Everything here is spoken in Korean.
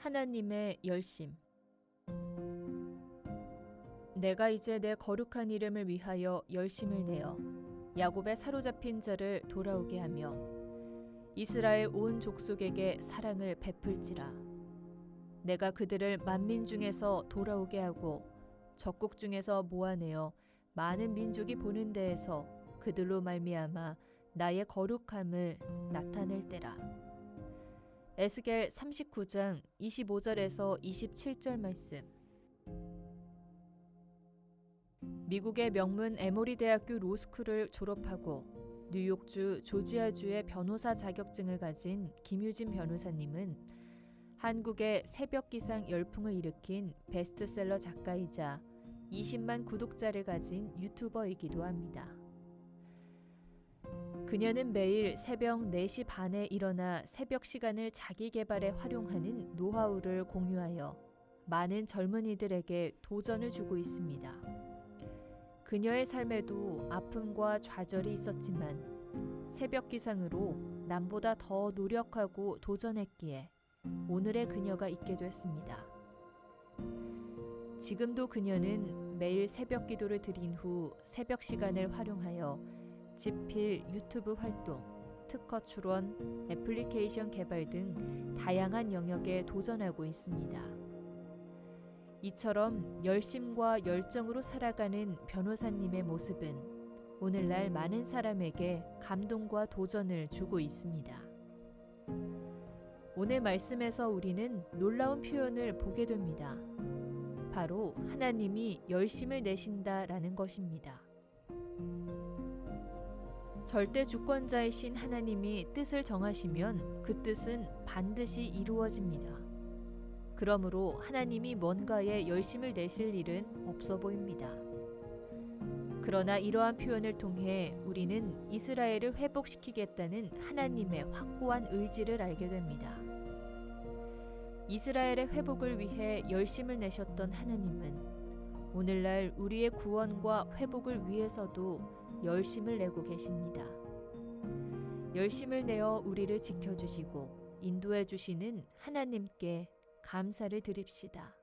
하나님의 열심. 내가 이제 내 거룩한 이름을 위하여 열심을 내어 야곱의 사로잡힌 자를 돌아오게 하며 이스라엘 온 족속에게 사랑을 베풀지라. 내가 그들을 만민 중에서 돌아오게 하고 적국 중에서 모아내어 많은 민족이 보는 데에서 그들로 말미암아 나의 거룩함을 나타낼 때라. 에스겔 39장 25절에서 27절 말씀. 미국의 명문 에모리 대학교 로스쿨을 졸업하고 뉴욕주 조지아주의 변호사 자격증을 가진 김유진 변호사님은 한국의 새벽 기상 열풍을 일으킨 베스트셀러 작가이자 20만 구독자를 가진 유튜버이기도 합니다. 그녀는 매일 새벽 4시 반에 일어나 새벽 시간을 자기 개발에 활용하는 노하우를 공유하여 많은 젊은이들에게 도전을 주고 있습니다. 그녀의 삶에도 아픔과 좌절이 있었지만 새벽 기상으로 남보다 더 노력하고 도전했기에 오늘의 그녀가 있게 됐습니다. 지금도 그녀는 매일 새벽 기도를 드린 후 새벽 시간을 활용하여 집필 유튜브 활동, 특허 출원, 애플리케이션 개발 등 다양한 영역에 도전하고 있습니다. 이처럼 열심과 열정으로 살아가는 변호사님의 모습은 오늘날 많은 사람에게 감동과 도전을 주고 있습니다. 오늘 말씀에서 우리는 놀라운 표현을 보게 됩니다. 바로 하나님이 열심을 내신다라는 것입니다. 절대 주권자이신 하나님이 뜻을 정하시면 그 뜻은 반드시 이루어집니다. 그러므로 하나님이 뭔가에 열심을 내실 일은 없어 보입니다. 그러나 이러한 표현을 통해 우리는 이스라엘을 회복시키겠다는 하나님의 확고한 의지를 알게 됩니다. 이스라엘의 회복을 위해 열심을 내셨던 하나님은 오늘날 우리의 구원과 회복을 위해서도 열심을 내고 계십니다. 열심을 내어 우리를 지켜주시고 인도해 주시는 하나님께 감사를 드립시다.